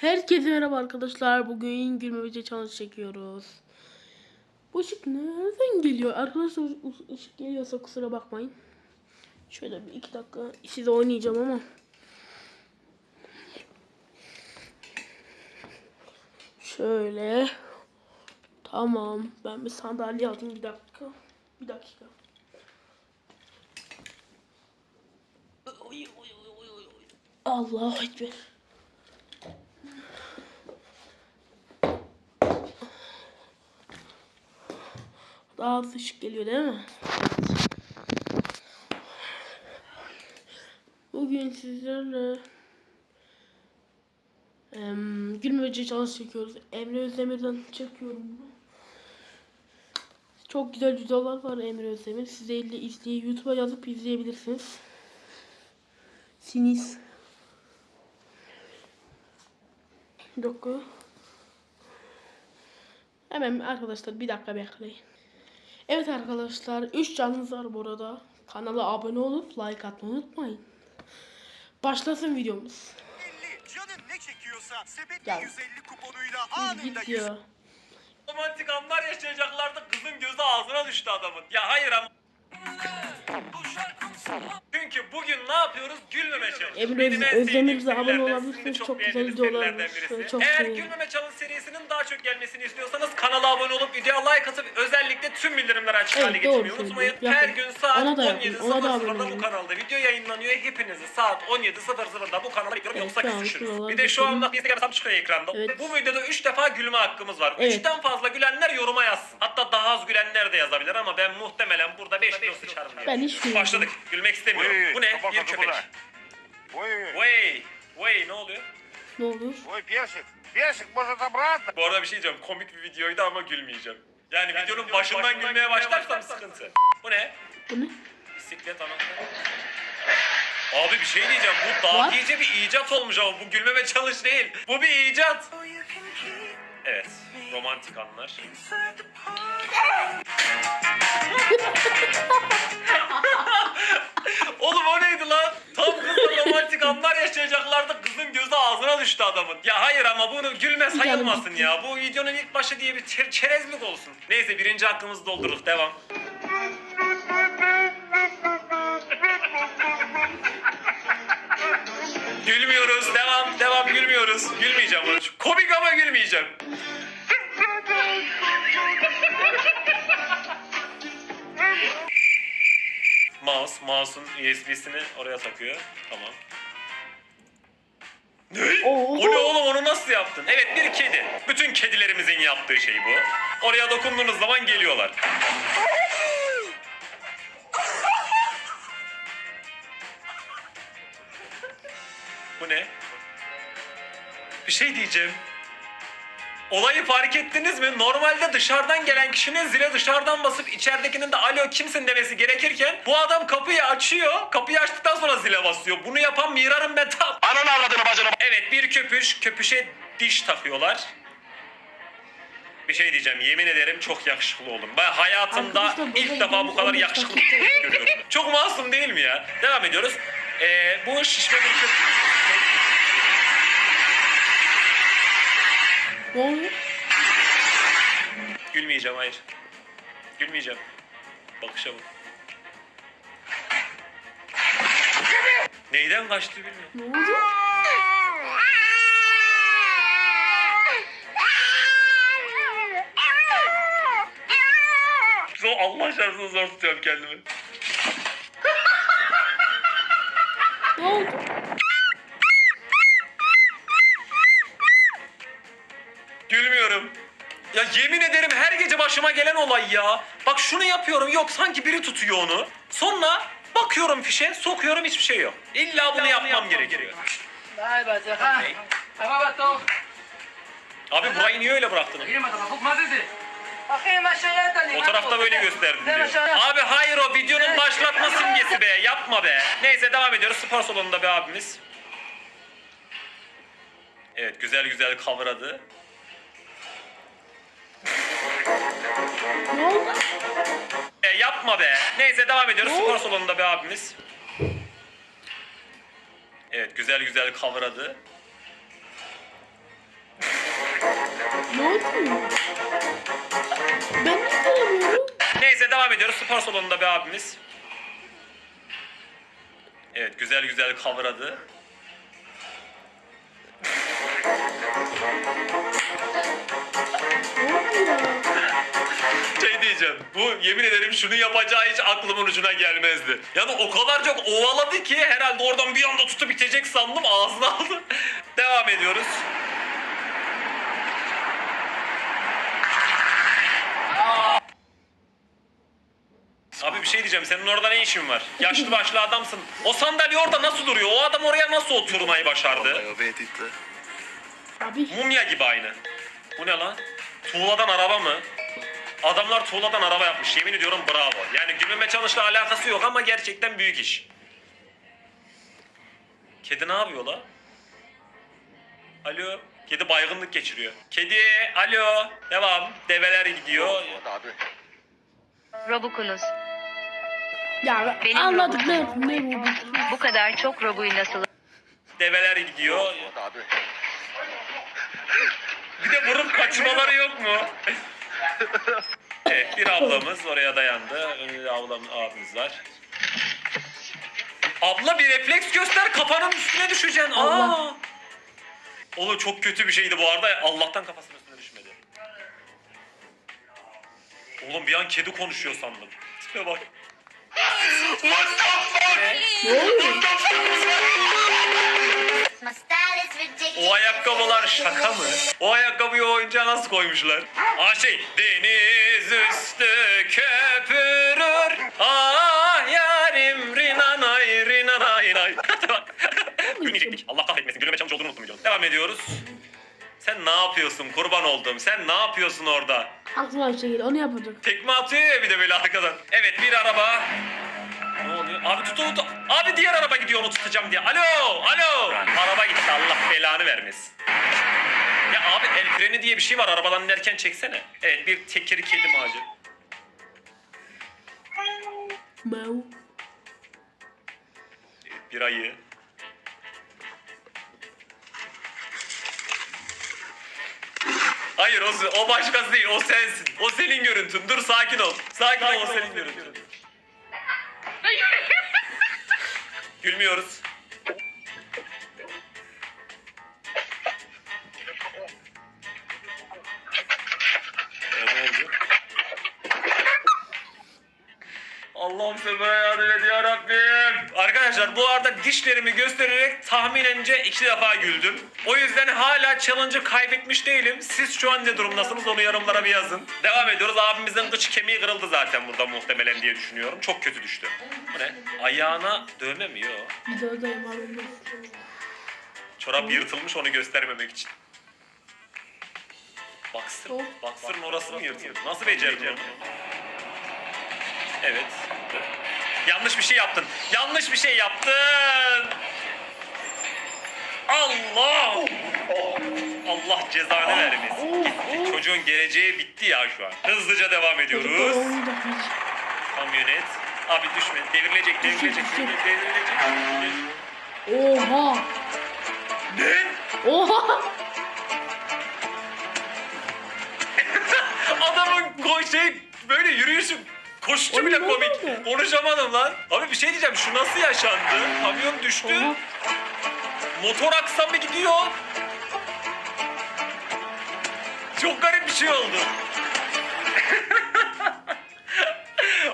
Herkese merhaba arkadaşlar. Bugün gülmemece challenge çekiyoruz. Bu ışık nereden geliyor? Arkadaşlar ışık geliyorsa kusura bakmayın. Şöyle bir iki dakika size oynayacağım ama. Şöyle. Tamam. Ben bir sandalye alayım bir dakika. Bir dakika. Allahu Ekber. Daha az ışık geliyor değil mi? Bugün sizlerle em, gülmece challenge çekiyoruz. Emre Özdemir'den çekiyorum bunu. Çok güzel videolar var Emre Özdemir. Siz de elle izleyip YouTube'a yazıp izleyebilirsiniz. Siniz. Bir dakika. Hemen arkadaşlar bir dakika bekleyin. Evet arkadaşlar 3 canınız var burada. Kanala abone olup like atmayı unutmayın. Başlasın videomuz. 50 canın ne çekiyorsa sepet Ya. 150 kuponuyla anında Git 100 ya. romantik anlar yaşayacaklardı. Kızın gözü ağzına düştü adamın. Ya hayır ama. Çünkü bugün ne yapıyoruz? Gülmeme challenge. Emre abone serilerden, olabilirsiniz. de Çok güzel beğendiğiniz videolar serilerden var. birisi. Çok Eğer seviyorum. Gülmeme Challenge serisinin daha çok gelmesini istiyorsanız kanala abone olup videoya like atıp özellikle tüm bildirimleri açık Evet, hale getirmeyi unutmayın. söylüyorsun. Her Yapın. gün saat Ona da yapın, ona da abone 17.00'da bu kanalda video yayınlanıyor. Hepinizi saat 17.00'da bu kanala bekliyorum Evet, yoksa tamam, küsüşürüz. Bir de şu anda Instagram hesabı çıkıyor ekranda. Evet. Bu videoda 3 defa gülme hakkımız var. Evet. 3'ten fazla gülenler yoruma yazsın. Hatta daha az gülenler de yazabilir ama ben muhtemelen burada 5 ben hiç gülmüyorum. Başladık. Gülmek istemiyorum. Oy, oy, bu ne? Kafa, bir kafa, köpek. Oy, oy. Vay. Vay ne oluyor? Ne olur? Oy piyasık. Piyasık boza tabrata. Bu arada bir şey diyeceğim. Komik bir videoydu ama gülmeyeceğim. Yani, yani videonun başından, başından gülmeye başlarsam sıkıntı. Bu ne? Bu ne? Bisiklet anahtarı. Abi bir şey diyeceğim. Bu daha iyice bir icat olmuş ama bu gülmeme çalış değil. Bu bir icat. Evet. Romantik anlar. Oğlum o neydi lan? Tam kızla romantik anlar yaşayacaklardı. Kızın gözü ağzına düştü adamın. Ya hayır ama bunu gülme sayılmasın ya. Bu videonun ilk başı diye bir çer- çerezlik olsun. Neyse birinci hakkımızı doldurduk. Devam. Gülmüyoruz. Devam. Devam. Gülmüyoruz. Gülmeyeceğim. bunu. Komik ama gülmeyeceğim. Mouse. Mouse'un USB'sini oraya takıyor. Tamam. Ne? Oo. O ne oğlum onu nasıl yaptın? Evet bir kedi. Bütün kedilerimizin yaptığı şey bu. Oraya dokunduğunuz zaman geliyorlar. Bu ne? Bir şey diyeceğim. Olayı fark ettiniz mi? Normalde dışarıdan gelen kişinin zile dışarıdan basıp içeridekinin de alo kimsin demesi gerekirken bu adam kapıyı açıyor. Kapıyı açtıktan sonra zile basıyor. Bunu yapan mirarım ben tam. Ananı avradını bacını. Evet bir köpüş. Köpüşe diş takıyorlar. Bir şey diyeceğim yemin ederim çok yakışıklı oldum. Ben hayatımda Arkadaşlar, ilk defa bu kadar yakışıklı görüyorum. Çok masum değil mi ya? Devam ediyoruz. Ee, bu şişme bir köpük. Ne oluyor? Gülmeyeceğim hayır. Gülmeyeceğim. Bakışa bak. Neyden kaçtı bilmiyorum. Ne oldu? Zor, Allah şartını zor tutuyorum kendimi. Ne oldu? Ya yemin ederim her gece başıma gelen olay ya. Bak şunu yapıyorum yok sanki biri tutuyor onu. Sonra bakıyorum fişe sokuyorum hiçbir şey yok. İlla bunu yapmam gerekiyor. Ne? Ama bato. Abi burayı niye öyle bıraktın? Bakayım aşağıya tali. O tarafta böyle gösterdi diyor. Abi hayır o videonun başlatma simgesi be yapma be. Neyse devam ediyoruz spor salonunda bir abimiz. Evet güzel güzel kavradı. Ne oldu? E, yapma be. Neyse devam ediyoruz spor salonunda bir abimiz. Evet güzel güzel kavradı. Ne oldu? Ben de istemiyorum. Neyse devam ediyoruz. Spor salonunda bir abimiz. Evet güzel güzel kavradı. Ne oldu ya? Şey diyeceğim. Bu yemin ederim şunu yapacağı hiç aklımın ucuna gelmezdi. Yani o kadar çok ovaladı ki herhalde oradan bir anda tutup bitecek sandım ağzına aldı. Devam ediyoruz. Abi bir şey diyeceğim. Senin orada ne işin var? Yaşlı başlı adamsın. O sandalye orada nasıl duruyor? O adam oraya nasıl oturmayı başardı? Abi Mumya gibi aynı. Bu ne lan? Tuğladan araba mı? Adamlar tuğladan araba yapmış. Yemin ediyorum bravo. Yani gülmeme çalışla alakası yok ama gerçekten büyük iş. Kedi ne yapıyor la? Alo. Kedi baygınlık geçiriyor. Kedi alo. Devam. Develer gidiyor. Robukunuz. ya Benim anladık ne ne bu? Bu kadar çok robuyu nasıl Develer gidiyor. Bir de vurup kaçmaları yok mu? evet bir ablamız oraya dayandı. Önünde ablam abimiz var. Abla bir refleks göster kafanın üstüne düşeceksin. Aa. Allah. Oğlum çok kötü bir şeydi bu arada. Allah'tan kafasının üstüne düşmedi. Oğlum bir an kedi konuşuyor sandım. Tipe bak. What the fuck? Ne oluyor? Style is ridiculous. O ayakkabılar şaka mı? O ayakkabıyı o oyuncağa nasıl koymuşlar? Aa şey, deniz üstü köpürür. Ah yarim rinanay rinanay nay. Gülmeyecektik. Allah kahretmesin. Gülmeme challenge olduğunu unuttum videonun. Devam ediyoruz. Sen ne yapıyorsun kurban olduğum? Sen ne yapıyorsun orada? Aklıma bir şey geldi. Onu yapacak. Tekme atıyor ya bir de böyle arkadan. Evet bir araba. Ne oluyor? Abi tut tut. Abi diğer araba gidiyor onu tutacağım diye. Alo alo. Araba gitti Allah belanı vermesin. Ya abi el freni diye bir şey var arabadan inerken çeksene. Evet bir tekeri kedi macı. Mau. Bir ayı. Hayır o, o başkası değil o sensin. O senin görüntün. Dur sakin ol. Sakin, ol o senin görüntün. Gülmüyoruz. Allah'ım sen bana yardım et ya Rabbim. Arkadaşlar bu arada dişlerimi göstererek tahminence iki defa güldüm. O yüzden hala challenge'ı kaybetmiş değilim. Siz şu an ne durumdasınız onu yorumlara bir yazın. Devam ediyoruz. Abimizin kıç kemiği kırıldı zaten burada muhtemelen diye düşünüyorum. Çok kötü düştü. Bu ne? Ayağına dövme mi? Yok. Abi. Çorap yırtılmış onu göstermemek için. Baksır, baksırın orası mı yırtıldı? Nasıl becerdin onu? Evet. Yanlış bir şey yaptın. Yanlış bir şey yaptın. Allah! Allah cezanı vermesin. Gitti. Çocuğun geleceği bitti ya şu an. Hızlıca devam ediyoruz. Kamyonet. Abi düşme. Devrilecek, devrilecek, devrilecek, devrilecek. Oha. Ne? Oha. Adamın şey böyle yürüyüşü Oğlum bile komik. Konuşamadım lan. Abi bir şey diyeceğim şu nasıl yaşandı? Kamyon düştü. Oha. Motor aksamı gidiyor. Çok garip bir şey oldu.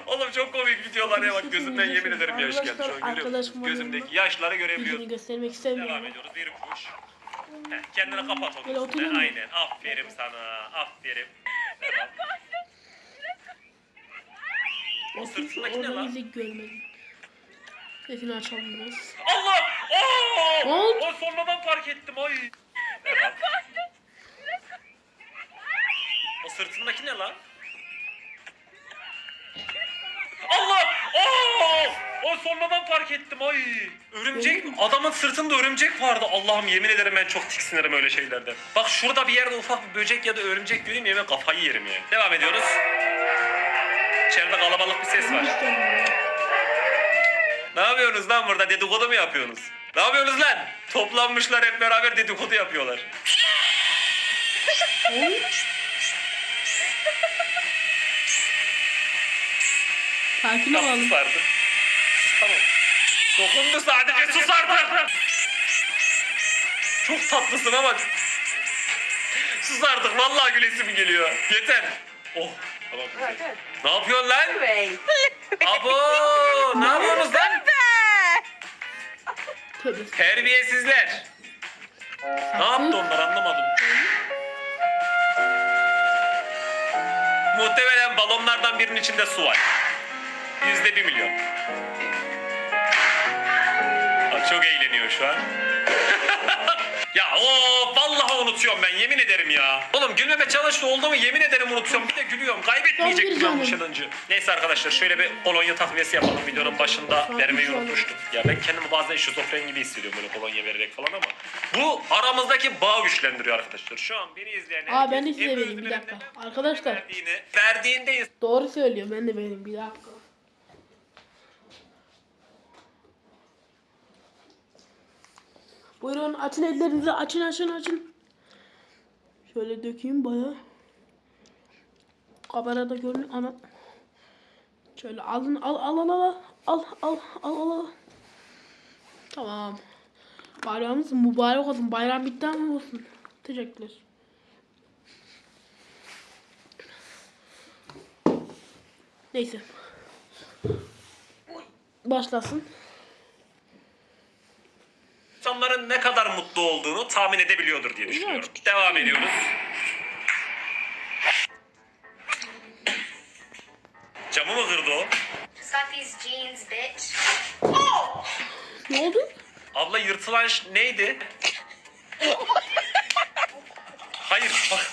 Oğlum çok komik videolar ya bak gözümden yemin ederim yaş geldi. Şu an görüyor musun? Arkadaşım var Gözümdeki yaşları Yüzünü görebiliyorum. göstermek Devam istemiyorum. ediyoruz bir kuş. Heh, kendine kapat Böyle oturayım mı? Aynen. Aferin sana. Aferin. Devam. O sırtındaki ne lan? bizi görmedim. Sesini açalım biraz. Allah! Oo! Ne oldu? O sonradan fark ettim. Ay. O sırtındaki ne lan? Allah! Oo! O sonradan fark ettim. Ay. Örümcek mi? Adamın sırtında örümcek vardı. Allah'ım yemin ederim ben çok tiksinirim öyle şeylerden. Bak şurada bir yerde ufak bir böcek ya da örümcek göreyim yemin kafayı yerim yani. Devam ediyoruz. İçeride kalabalık bir ses var. Ne yapıyorsunuz lan burada? Dedikodu mu yapıyorsunuz? Ne yapıyorsunuz lan? Toplanmışlar hep beraber dedikodu yapıyorlar. Sakin Tamam olalım. sus artık. Sus tamam. Dokundu sadece sus artık. Çok tatlısın ama. Sus artık vallahi gülesim geliyor. Yeter. Oh. Tamam. güzel. Ne yapıyorsun lan? Abo! Ne yapıyorsunuz lan? Terbiyesizler. Ne yaptı onlar anlamadım. Muhtemelen balonlardan birinin içinde su var. Yüzde bir milyon. Bak çok eğleniyor şu an. ya o vallahi unutuyorum ben yemin ederim ya. Oğlum gülmeme çalıştı oldu mu yemin ederim unutuyorum. Bir de gülüyorum. Kaybetmeyecektim ben bu challenge'ı. Neyse arkadaşlar şöyle bir kolonya takviyesi yapalım. Videonun başında vermeyi canım. unutmuştum. Ya ben kendimi bazen şizofren gibi hissediyorum böyle kolonya vererek falan ama bu aramızdaki bağ güçlendiriyor arkadaşlar. Şu an beni izleyen Aa, ben de size vereyim, bir dakika. Arkadaşlar. verdiğini, verdiğinde Doğru söylüyor. Ben de benim bir dakika. Buyurun açın ellerinizi açın açın açın. Şöyle dökeyim baya. Kamerada görün ana. Şöyle alın al al al al al al al al. Tamam. Bayramımız mübarek olsun. Bayram bitti ama olsun. Teşekkürler. Neyse. Başlasın. İnsanların ne kadar mutlu olduğunu tahmin edebiliyordur diye düşünüyorum. Devam ediyoruz. Camı mı kırdı o? Ne oldu? Abla yırtılan ş- neydi? Hayır bak.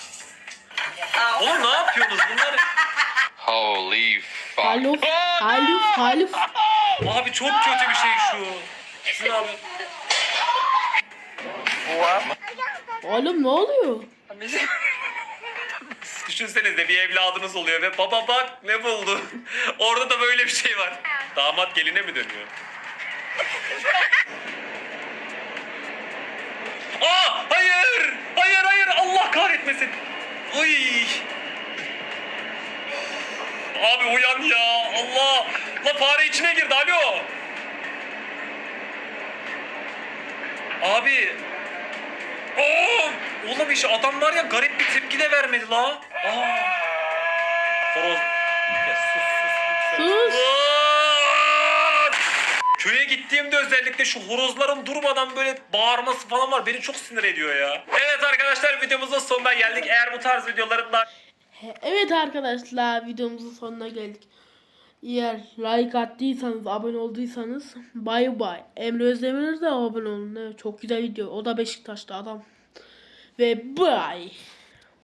Oğlum ne yapıyorsunuz bunlar? Holy fuck. Haluf, haluf, haluf. Abi çok kötü bir şey şu. Sizin abi. Oğlum ne oluyor? Düşünsenize bir evladınız oluyor ve baba bak ne buldu. Orada da böyle bir şey var. Damat geline mi dönüyor? Aa hayır! Hayır hayır Allah kahretmesin. Uy. Abi uyan ya Allah. La fare içine girdi alo. Abi. Oo! Oğlum iş adam var ya garip bir tepki de vermedi la. Aa. Horoz. Ya sus sus lütfen. Sus. Aa! Köye gittiğimde özellikle şu horozların durmadan böyle bağırması falan var. Beni çok sinir ediyor ya. Evet arkadaşlar videomuzun sonuna geldik. Eğer bu tarz videoların da Evet arkadaşlar videomuzun sonuna geldik. Eğer like attıysanız, abone olduysanız bay bay. Emre Özdemir'e de abone olun. Evet, çok güzel video. O da Beşiktaş'ta adam. Ve bye.